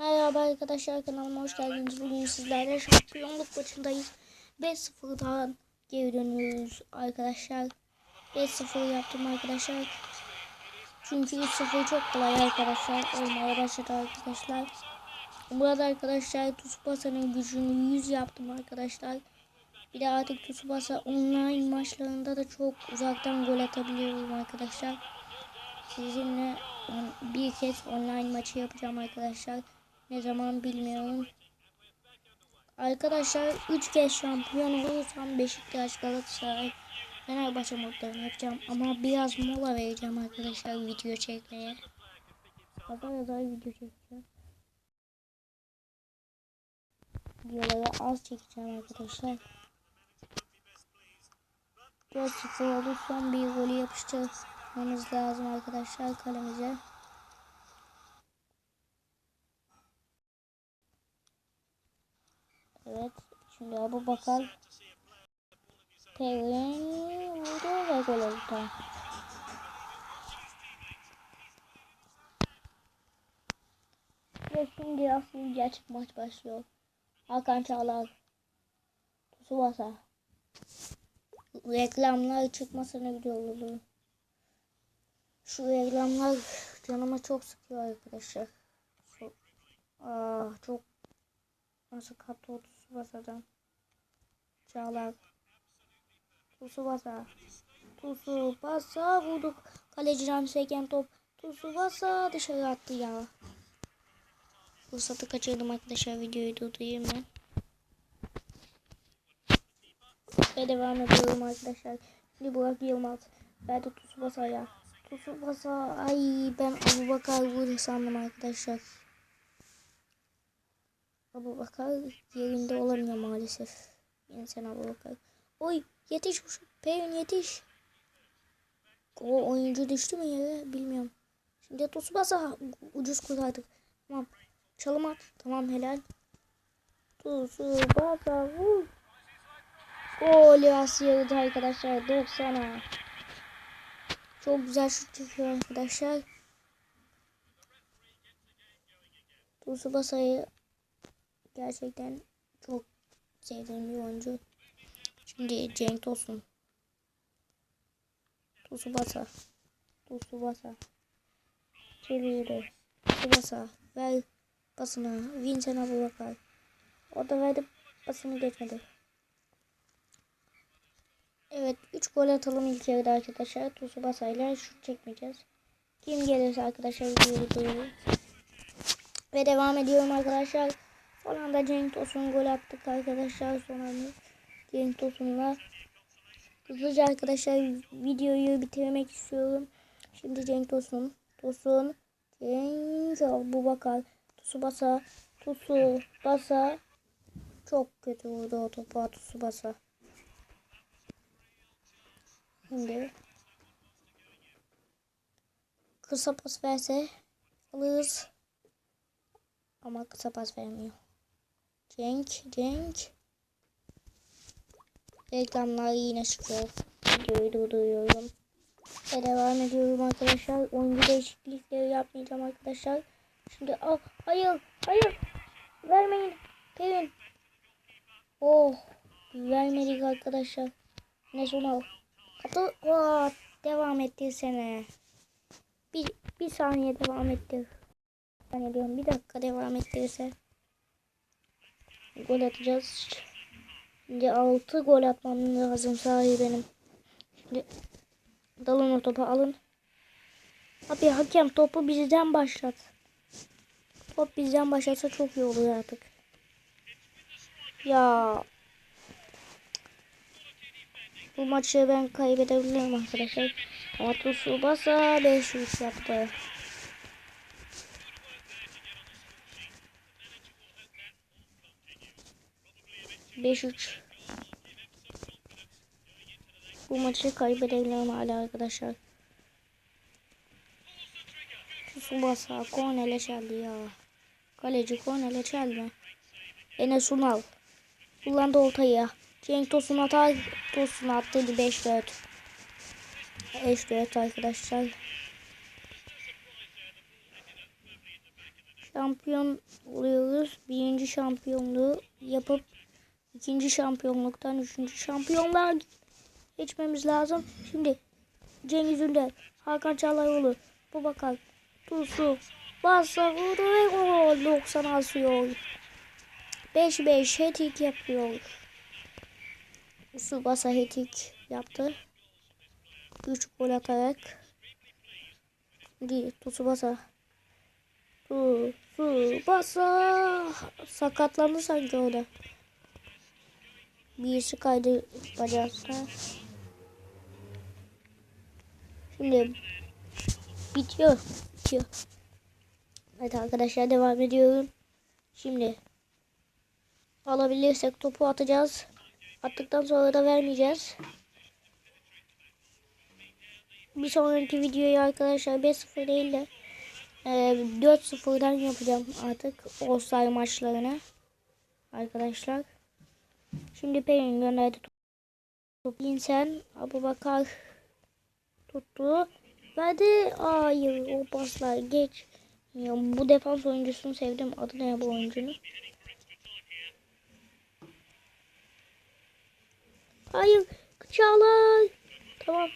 Merhaba arkadaşlar kanalıma hoş geldiniz. Bugün sizlerle şampiyonluk maçındayız. 5-0'dan geri dönüyoruz arkadaşlar. 5-0 yaptım arkadaşlar. Çünkü 3-0 çok kolay arkadaşlar. Olmaya başladı arkadaşlar. Burada arkadaşlar Tsubasa'nın gücünü 100 yaptım arkadaşlar. Bir de artık Tsubasa online maçlarında da çok uzaktan gol atabiliyorum arkadaşlar. Sizinle bir kez online maçı yapacağım arkadaşlar. Ne zaman bilmiyorum. Arkadaşlar 3 kez şampiyon olursam Beşiktaş, Galatasaray, Fenerbahçe modlarını yapacağım. Ama biraz mola vereceğim arkadaşlar video çekmeye. Azar azar video çekeceğim. Videoları az çekeceğim arkadaşlar. 4-0 olur son bir golü yapıştırmamız lazım arkadaşlar kalemize. Evet. Şimdi Abu Bakar Perin vurdu ve gol oldu. Ve şimdi asıl gerçek maç başlıyor. Hakan Çağlar Tsubasa reklamlar güzel olurdu. Şu reklamlar canıma çok sıkıyor arkadaşlar. Ah, çok nasıl kaptı o Tsubasa'dan. Çağlar. Tsubasa. Tsubasa vurduk. Kaleciden seken top. Tsubasa dışarı attı ya. Fırsatı kaçırdım arkadaşlar. Videoyu durdurayım ben. Ve devam ediyorum arkadaşlar. Şimdi Burak Yılmaz. Verdi Tsubasa'ya. Tsubasa. Ay ben Abu Bakar vurdu sandım arkadaşlar. Abu Bakar yerinde olamıyor maalesef. Yine sen Abu Bakar. Oy yetiş Peyun yetiş. O oyuncu düştü mü yere bilmiyorum. Şimdi Tsubasa ucuz kurtardık. Tamam. Çalım at. Tamam helal. Tsubasa vur. Gol yasıyordu arkadaşlar 90'a. Çok güzel şut çekiyor arkadaşlar. Tsubasa'yı gerçekten çok sevdiğim bir oyuncu. Şimdi Cenk Tosun. Tsubasa. Tsubasa. Çeviri. Tsubasa. Ver pasını. Vincent Abubakar. O da verdi pasını geçmedi. Evet 3 gol atalım ilk yarıda arkadaşlar. Tsubasa ile şut çekmeyeceğiz. Kim gelirse arkadaşlar videoyu duyurur. Ve devam ediyorum arkadaşlar. Son anda Cenk Tosun gol attık arkadaşlar. Son anda Cenk Tosun'la. Hızlıca arkadaşlar videoyu bitirmek istiyorum. Şimdi Cenk Tosun. Tosun. Cenk bu bakar. Tsubasa. Tsubasa. Çok kötü vurdu o topa Tsubasa. Şimdi kısa pas verse alırız. Ama kısa pas vermiyor. Cenk, Cenk. Reklamlar yine çıkıyor. Videoyu durduruyorum. Ve devam ediyorum arkadaşlar. Oyuncu değişiklikleri yapmayacağım arkadaşlar. Şimdi al. Hayır, hayır. Vermeyin. Kevin. Oh. Vermedik arkadaşlar. Ne al. Kapı oh, devam ettirsene. Bir, bir saniye devam ettir. Ben diyorum bir dakika devam ettirirse. Gol atacağız. Şimdi 6 gol atmam lazım sahi benim. Şimdi dalın o topu alın. Abi hakem topu bizden başlat. Top bizden başlatsa çok iyi olur artık. Ya bu maçı ben kaybedebilirim arkadaşlar. Ama Tsubasa 5-3 yaptı. Beş üç. Bu maçı kaybedebilirim hala arkadaşlar. Tsubasa kornele çaldı ya. Kaleci kornele çaldı. Enes Unal. Kullandı ortaya. Cenk Tosun atar. Tosun attı 5-4. 5-4 arkadaşlar. Şampiyon oluyoruz. Birinci şampiyonluğu yapıp ikinci şampiyonluktan üçüncü şampiyonluğa geçmemiz lazım. Şimdi Cengiz Ünder, Hakan Çağlayoğlu, Bubakar, Tusu, Basa vurdu ve gol 90 asıyor. 5-5 hat-trick yapıyor. Tusu Basa hat-trick yaptı. 3 gol atarak. Değil, Tusu Basa. Su, su, basa. Sakatlandı sanki orada. Birisi kaydı bacakta. Şimdi bitiyor. Bitiyor. Evet arkadaşlar devam ediyorum. Şimdi alabilirsek topu atacağız. Attıktan sonra da vermeyeceğiz. Bir sonraki videoyu arkadaşlar 5-0 değil de e, 4-0'dan yapacağım artık All-Star maçlarını. Arkadaşlar. Şimdi Pelin gönderdi topu. İnsen Abubakar tuttu. Verdi. Hayır o paslar geç. Ya, bu defans oyuncusunu sevdim. Adı ne bu oyuncunun? Hayır. Çağlar. Tamam.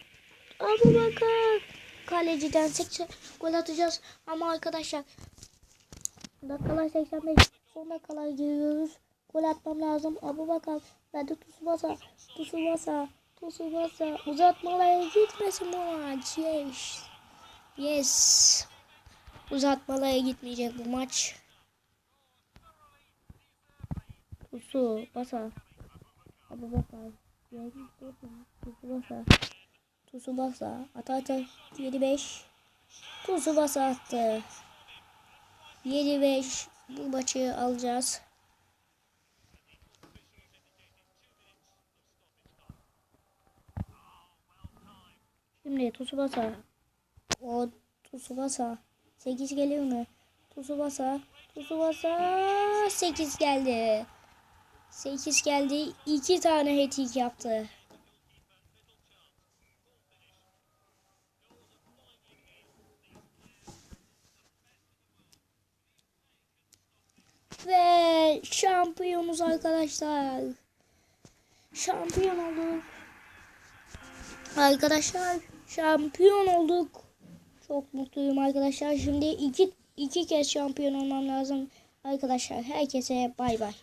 Abubakar. Kaleciden 80 gol atacağız. Ama arkadaşlar dakikalar 85 son dakikalar giriyoruz. Gol atmam lazım. Abubakar verdi Tsubasa. Tsubasa. Tsubasa. Uzatmalara gitmesin bu maç. Yes. Yes. Uzatmalara gitmeyecek bu maç. Tusu basa. Abubakar. Tsubasa. Tsubasa. Ata ata. 7-5. Tsubasa attı. 7-5. Bu maçı alacağız. Şimdi Tsubasa. O Tsubasa. 8 geliyor mu? Tsubasa. Tsubasa. 8 geldi. 8 geldi. 2 tane hat yaptı. Ve şampiyonuz arkadaşlar. Şampiyon olduk. Arkadaşlar şampiyon olduk. Çok mutluyum arkadaşlar. Şimdi iki, iki kez şampiyon olmam lazım. Arkadaşlar herkese bay bay.